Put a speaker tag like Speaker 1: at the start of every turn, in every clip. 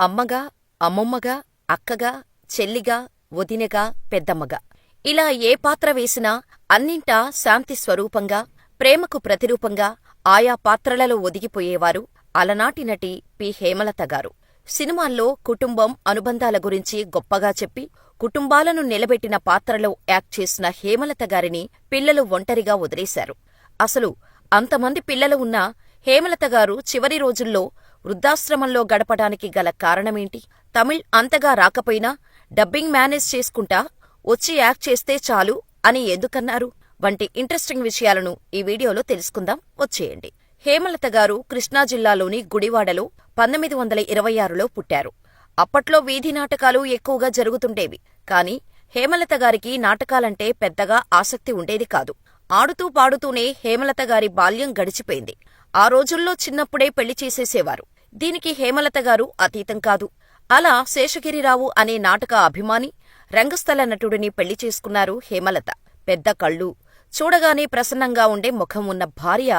Speaker 1: అమ్మగా అమ్మమ్మగా అక్కగా చెల్లిగా వదినగా పెద్దమ్మగా. ఇలా ఏ పాత్ర వేసినా అన్నింటా శాంతి స్వరూపంగా ప్రేమకు ప్రతిరూపంగా ఆయా పాత్రలలో ఒదిగిపోయేవారు అలనాటి నటి పి. హేమలత గారు. సినిమాల్లో కుటుంబం అనుబంధాల గురించి గొప్పగా చెప్పి కుటుంబాలను నిలబెట్టిన పాత్రలో యాక్ట్ చేసిన హేమలత గారిని పిల్లలు ఒంటరిగా వదిలేశారు. అసలు అంతమంది పిల్లలు ఉన్నా హేమలత గారు చివరి రోజుల్లో వృద్ధాశ్రమంలో గడపడానికి గల కారణమేంటి? తమిళ్ అంతగా రాకపోయినా డబ్బింగ్ మేనేజ్ చేసుకుంటా వచ్చి యాక్ట్ చేస్తే చాలు అని ఎందుకన్నారు? వంటి ఇంట్రెస్టింగ్ విషయాలను ఈ వీడియోలో తెలుసుకుందాం. వచ్చేయండి. హేమలత గారు కృష్ణా జిల్లాలోని గుడివాడలో పంతొమ్మిది వందల ఇరవై ఆరులో పుట్టారు. అప్పట్లో వీధి నాటకాలు ఎక్కువగా జరుగుతుండేవి. కాని హేమలత గారికి నాటకాలంటే పెద్దగా ఆసక్తి ఉండేది కాదు. ఆడుతూ పాడుతూనే హేమలత గారి బాల్యం గడిచిపోయింది. ఆ రోజుల్లో చిన్నప్పుడే పెళ్ళి చేసేసేవారు. దీనికి హేమలత గారు అతీతం కాదు. అలా శేషగిరిరావు అనే నాటక అభిమాని రంగస్థల నటుడిని పెళ్ళి చేసుకున్నారు హేమలత. పెద్ద కళ్ళు చూడగానే ప్రసన్నంగా ఉండే ముఖం ఉన్న భార్య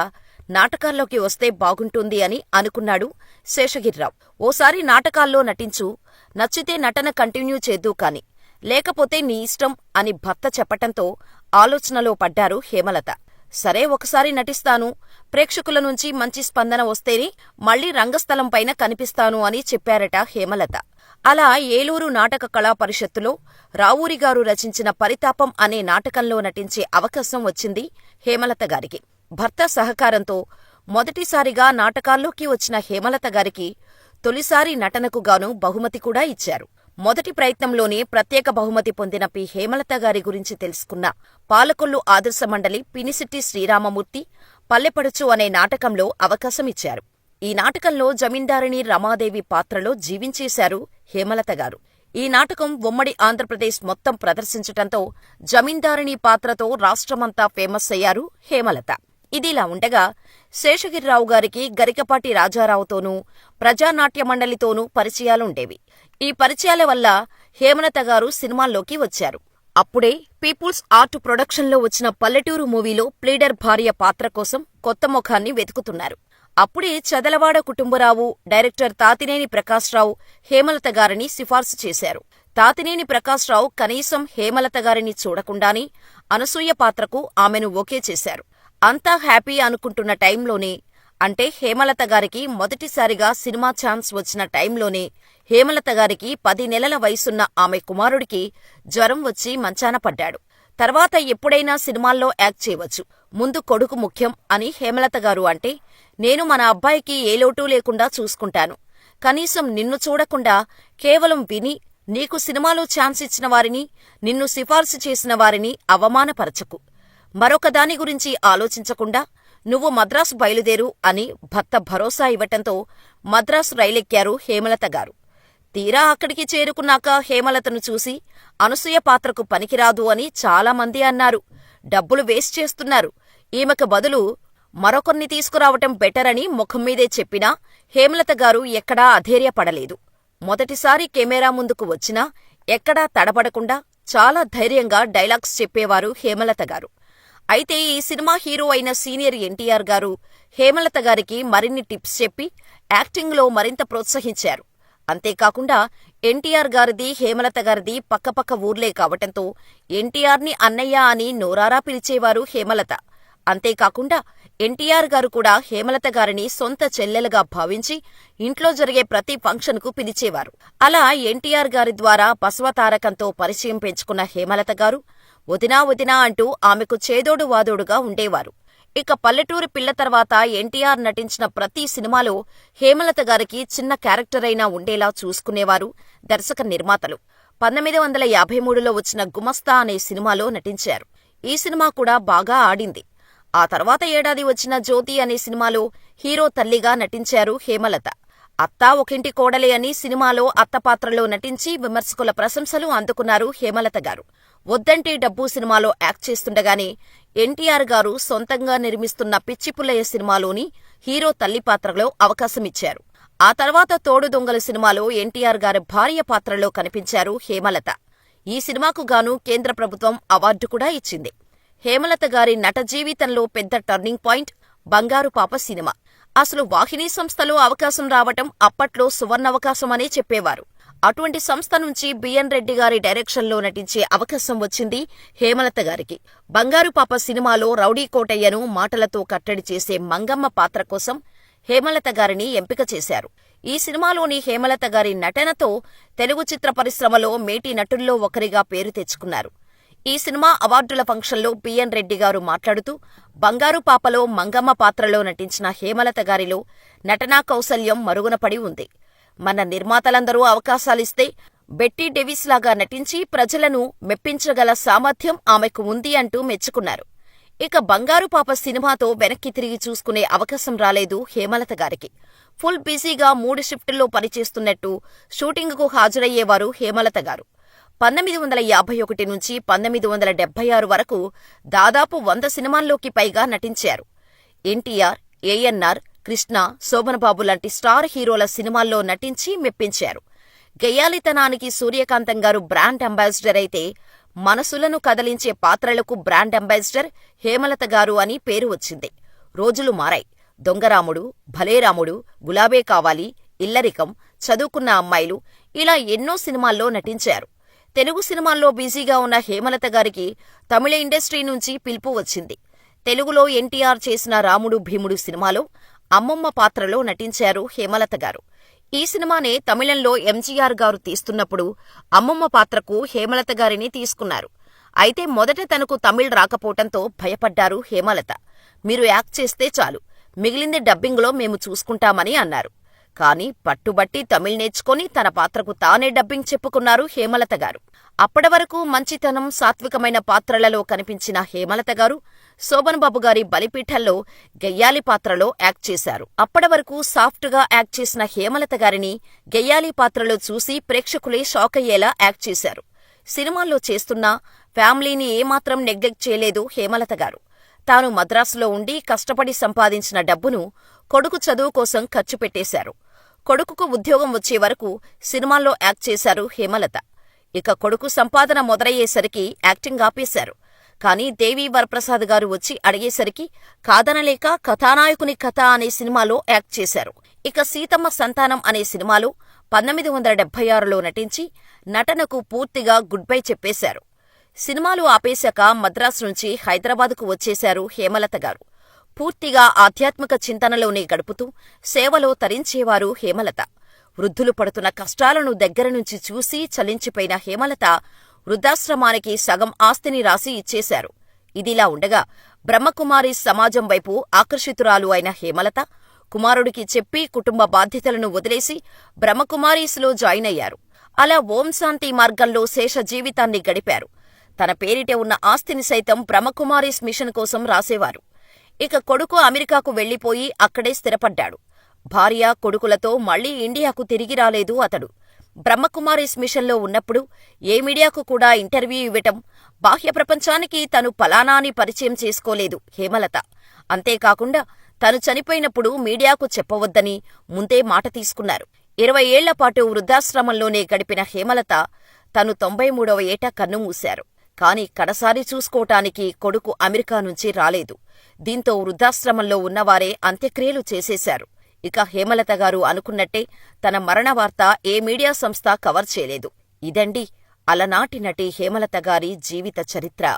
Speaker 1: నాటకాల్లోకి వస్తే బాగుంటుంది అని అనుకున్నాడు శేషగిరిరావు. ఓసారి నాటకాల్లో నటించు నచ్చితే నటన కంటిన్యూ చేద్దు కాని లేకపోతే నీ ఇష్టం అని భర్త చెప్పటంతో ఆలోచనలో పడ్డారు హేమలత. సరే ఒకసారి నటిస్తాను. ప్రేక్షకుల నుంచి మంచి స్పందన వస్తేనే మళ్ళీ రంగస్థలంపైన కనిపిస్తాను అని చెప్పారట హేమలత. అలా ఏలూరు నాటక కళా పరిషత్తులో రావూరిగారు రచించిన పరితాపం అనే నాటకంలో నటించే అవకాశం వచ్చింది హేమలత గారికి. భర్త సహకారంతో మొదటిసారిగా నాటకాల్లోకి వచ్చిన హేమలత గారికి తొలిసారి నటనకు గాను బహుమతి కూడా ఇచ్చారు. మొదటి ప్రయత్నంలోనే ప్రత్యేక బహుమతి పొందిన పి. హేమలత గారి గురించి తెలుసుకున్న పాలకొల్లు ఆదర్శ మండలి పినిసిట్టి శ్రీరామమూర్తి పల్లెపడుచు అనే నాటకంలో అవకాశమిచ్చారు. ఈ నాటకంలో జమీందారిణి రమాదేవి పాత్రలో జీవించేశారు హేమలత గారు. ఈ నాటకం ఉమ్మడి ఆంధ్రప్రదేశ్ మొత్తం ప్రదర్శించటంతో జమీందారిణి పాత్రతో రాష్ట్రమంతా ఫేమస్ అయ్యారు హేమలత. ఇదిలా ఉండగా శేషగిరిరావు గారికి గరికపాటి రాజారావుతోనూ ప్రజానాట్య మండలితోనూ పరిచయాలుండేవి. ఈ పరిచయాల వల్ల హేమలత గారు సినిమాల్లోకి వచ్చారు. అప్పుడే పీపుల్స్ ఆర్ట్ ప్రొడక్షన్లో వచ్చిన పల్లెటూరు మూవీలో ప్లీడర్ భార్య పాత్ర కోసం కొత్త ముఖాన్ని వెతుకుతున్నారు. అప్పుడే చదలవాడ కుటుంబరావు డైరెక్టర్ తాతినేని ప్రకాశ్రావు హేమలత గారిని సిఫార్సు చేశారు. తాతినేని ప్రకాశ్రావు కనీసం హేమలత గారిని చూడకుండానే అనసూయ పాత్రకు ఆమెను ఓకే చేశారు. అంతా హ్యాపీ అనుకుంటున్న టైంలోనే అంటే హేమలత గారికి మొదటిసారిగా సినిమా ఛాన్స్ వచ్చిన టైంలోనే హేమలత గారికి పది నెలల వయసున్న ఆమె కుమారుడికి జ్వరం వచ్చి మంచాన పడ్డాడు. తర్వాత ఎప్పుడైనా సినిమాల్లో యాక్ట్ చేయవచ్చు. ముందు కొడుకు ముఖ్యం అని హేమలత గారు అంటే నేను మన అబ్బాయికి ఏ లోటూ లేకుండా చూసుకుంటాను. కనీసం నిన్ను చూడకుండా కేవలం విని నీకు సినిమాలో ఛాన్స్ ఇచ్చిన వారిని నిన్ను సిఫార్సు చేసిన వారిని అవమానపరచకు. మరొకదాని గురించి ఆలోచించకుండా నువ్వు మద్రాసు బయలుదేరు అని భర్త భరోసా ఇవ్వటంతో మద్రాసు రైలెక్కారు హేమలత గారు. తీరా అక్కడికి చేరుకున్నాక హేమలతను చూసి అనసూయ పాత్రకు పనికిరాదు అని చాలామంది అన్నారు. డబ్బులు వేస్ట్ చేస్తున్నారు. ఈమెకు బదులు మరొకొన్ని తీసుకురావటం బెటర్ అని ముఖం మీదే చెప్పినా హేమలత గారు ఎక్కడా అధైర్యపడలేదు. మొదటిసారి కెమెరా ముందుకు వచ్చినా ఎక్కడా తడబడకుండా చాలా ధైర్యంగా డైలాగ్స్ చెప్పేవారు హేమలత గారు. అయితే ఈ సినిమా హీరో అయిన సీనియర్ ఎన్టీఆర్ గారు హేమలత గారికి మరిన్ని టిప్స్ చెప్పి యాక్టింగ్లో మరింత ప్రోత్సహించారు. అంతేకాకుండా ఎన్టీఆర్ గారిది హేమలత గారిది పక్కపక్క ఊర్లే కావటంతో ఎన్టీఆర్ని అన్నయ్య అని నోరారా పిలిచేవారు హేమలత. అంతేకాకుండా ఎన్టీఆర్ గారు కూడా హేమలత గారిని సొంత చెల్లెలుగా భావించి ఇంట్లో జరిగే ప్రతి ఫంక్షన్కు పిలిచేవారు. అలా ఎన్టీఆర్ గారి ద్వారా బసవతారకంతో పరిచయం పెంచుకున్న హేమలత గారు వదినా వదినా అంటూ ఆమెకు చేదోడు వాదోడుగా ఉండేవారు. ఇక పల్లెటూరి పిల్ల తర్వాత ఎన్టీఆర్ నటించిన ప్రతి సినిమాలో హేమలత గారికి చిన్న క్యారెక్టర్ అయినా ఉండేలా చూసుకునేవారు దర్శక నిర్మాతలు. పంతొమ్మిది వందల యాభై మూడులో వచ్చిన గుమస్తా అనే సినిమాలో నటించారు. ఈ సినిమా కూడా బాగా ఆడింది. ఆ తర్వాత ఏడాది వచ్చిన జ్యోతి అనే సినిమాలో హీరో తల్లిగా నటించారు హేమలత. అత్తా ఒకింటి కోడలే అని సినిమాలో అత్త పాత్రలో నటించి విమర్శకుల ప్రశంసలు అందుకున్నారు హేమలత గారు. వద్దంటే డబ్బు సినిమాలో యాక్ట్ చేస్తుండగానే ఎన్టీఆర్ గారు సొంతంగా నిర్మిస్తున్న పిచ్చిపుల్లయ్య సినిమాలోని హీరో తల్లి పాత్రలో అవకాశమిచ్చారు. ఆ తర్వాత తోడు దొంగల సినిమాలో ఎన్టీఆర్ గారి భార్య పాత్రలో కనిపించారు హేమలత. ఈ సినిమాకు గాను కేంద్ర ప్రభుత్వం అవార్డు కూడా ఇచ్చింది. హేమలత గారి నట జీవితంలో పెద్ద టర్నింగ్ పాయింట్ బంగారు పాప సినిమా. అసలు వాహిని సంస్థలో అవకాశం రావటం అప్పట్లో సువర్ణవకాశమనే చెప్పేవారు. అటువంటి సంస్థ నుంచి బిఎన్ రెడ్డి గారి డైరెక్షన్లో నటించే అవకాశం వచ్చింది హేమలత గారికి. బంగారు పాప సినిమాలో రౌడీ కోటయ్యను మాటలతో కట్టడి చేసే మంగమ్మ పాత్ర కోసం హేమలత గారిని ఎంపిక చేశారు. ఈ సినిమాలోని హేమలత గారి నటనతో తెలుగు చిత్ర పరిశ్రమలో మేటి నటుల్లో ఒకరిగా పేరు తెచ్చుకున్నారు. ఈ సినిమా అవార్డుల ఫంక్షన్లో బిఎన్ రెడ్డి గారు మాట్లాడుతూ బంగారు పాపలో మంగమ్మ పాత్రలో నటించిన హేమలత గారిలో నటనా కౌశల్యం మరుగున పడి ఉంది. మన నిర్మాతలందరూ అవకాశాలిస్తే బెట్టీ డెవిస్ లాగా నటించి ప్రజలను మెప్పించగల సామర్థ్యం ఆమెకు ఉంది అంటూ మెచ్చుకున్నారు. ఇక బంగారు పాప సినిమాతో వెనక్కి తిరిగి చూసుకునే అవకాశం రాలేదు హేమలత గారికి. ఫుల్ బిజీగా మూడు షిఫ్టుల్లో పనిచేస్తున్నట్టు షూటింగుకు హాజరయ్యేవారు హేమలత గారు. పంతొమ్మిది వందల యాభై ఒకటి నుంచి పంతొమ్మిది వందల డెబ్బై ఆరు వరకు దాదాపు వంద సినిమాల్లోకి పైగా నటించారు. ఎన్టీఆర్ ఏఎన్ఆర్ కృష్ణ శోభనబాబు లాంటి స్టార్ హీరోల సినిమాల్లో నటించి మెప్పించారు. గయ్యాలితనానికి సూర్యకాంతం గారు బ్రాండ్ అంబాసిడర్ అయితే మనసులను కదలించే పాత్రలకు బ్రాండ్ అంబాసిడర్ హేమలత గారు అని పేరు వచ్చింది. రోజులు మారాయి. దొంగరాముడు భలేరాముడు గులాబే కావాలి ఇల్లరికం చదువుకున్న అమ్మాయిలు ఇలా ఎన్నో సినిమాల్లో నటించారు. తెలుగు సినిమాల్లో బిజీగా ఉన్న హేమలత గారికి తమిళ ఇండస్ట్రీ నుంచి పిలుపు వచ్చింది. తెలుగులో ఎన్టీఆర్ చేసిన రాముడు భీముడు సినిమాలో అమ్మమ్మ పాత్రలో నటించారు హేమలత గారు. ఈ సినిమానే తమిళంలో ఎంజీఆర్ గారు తీస్తున్నప్పుడు అమ్మమ్మ పాత్రకు హేమలత గారిని తీసుకున్నారు. అయితే మొదట తనకు తమిళ్ రాకపోవటంతో భయపడ్డారు హేమలత. మీరు యాక్ట్ చేస్తే చాలు. మిగిలింది డబ్బింగ్లో మేము చూసుకుంటామని అన్నారు. కాని పట్టుబట్టి తమిళ్ నేర్చుకుని తన పాత్రకు తానే డబ్బింగ్ చెప్పుకున్నారు హేమలత గారు. అప్పటి వరకు మంచితనం సాత్వికమైన పాత్రలలో కనిపించిన హేమలత గారు శోభన్బాబు గారి బలిపీఠంలో గెయ్యాలి పాత్రలో యాక్ట్ చేశారు. అప్పటి వరకు సాఫ్ట్గా యాక్ట్ చేసిన హేమలత గారిని గెయ్యాలి పాత్రలో చూసి ప్రేక్షకులే షాక్ అయ్యేలా యాక్ట్ చేశారు. సినిమాల్లో చేస్తున్నా ఫ్యామిలీని ఏమాత్రం నెగ్లెక్ట్ చేయలేదు హేమలత గారు. తాను మద్రాసులో ఉండి కష్టపడి సంపాదించిన డబ్బును కొడుకు చదువు కోసం ఖర్చు పెట్టేశారు. కొడుకుకు ఉద్యోగం వచ్చే వరకు సినిమాల్లో యాక్ట్ చేశారు హేమలత. ఇక కొడుకు సంపాదన మొదలయ్యేసరికి యాక్టింగ్ ఆపేశారు. కాని దేవి వరప్రసాద్ గారు వచ్చి అడిగేసరికి కాదనలేక కథానాయకుని కథ అనే సినిమాలో యాక్ట్ చేశారు. ఇక సీతమ్మ సంతానం అనే సినిమాలో పంతొమ్మిది వందల డెబ్బై ఆరులో నటించి నటనకు పూర్తిగా గుడ్ బై చెప్పేశారు. సినిమాలు ఆపేశాక మద్రాసు నుంచి హైదరాబాదుకు వచ్చేశారు హేమలత గారు. పూర్తిగా ఆధ్యాత్మిక చింతనలోనే గడుపుతూ సేవలో తరించేవారు హేమలత. వృద్ధులు పడుతున్న కష్టాలను దగ్గరనుంచి చూసి చలించిపోయిన హేమలత వృద్ధాశ్రమానికి సగం ఆస్తిని రాసి ఇచ్చేశారు. ఇదిలా ఉండగా బ్రహ్మకుమారి సమాజం వైపు ఆకర్షితురాలు అయిన హేమలత కుమారుడికి చెప్పి కుటుంబ బాధ్యతలను వదిలేసి బ్రహ్మకుమారీస్లో జాయిన్ అయ్యారు. అలా ఓం శాంతి మార్గంలో శేష జీవితాన్ని గడిపారు. తన పేరిటే ఉన్న ఆస్తిని సైతం బ్రహ్మకుమారీస్ మిషన్ కోసం రాసేవారు. ఇక కొడుకు అమెరికాకు వెళ్ళిపోయి అక్కడే స్థిరపడ్డాడు. భార్య కొడుకులతో మళ్ళీ ఇండియాకు తిరిగి రాలేదు అతడు. బ్రహ్మకుమారీస్ మిషన్లో ఉన్నప్పుడు ఏ మీడియాకు కూడా ఇంటర్వ్యూ ఇవ్వటం బాహ్య ప్రపంచానికి తను ఫలానాని పరిచయం చేసుకోలేదు హేమలత. అంతేకాకుండా తను చనిపోయినప్పుడు మీడియాకు చెప్పవద్దని ముందే మాట తీసుకున్నారు. ఇరవై ఏళ్ళపాటు వృద్ధాశ్రమంలోనే గడిపిన హేమలత తను తొంభై మూడవ ఏట కన్నుమూశారు కాని కడసారి చూసుకోటానికి కొడుకు అమెరికా నుంచి రాలేదు. దీంతో వృద్ధాశ్రమంలో ఉన్నవారే అంత్యక్రియలు చేసేశారు. ఇక హేమలత గారు అనుకున్నట్టే తన మరణ వార్త ఏ మీడియా సంస్థ కవర్ చేయలేదు. ఇదండి అలనాటి నటి హేమలత గారి జీవిత చరిత్ర.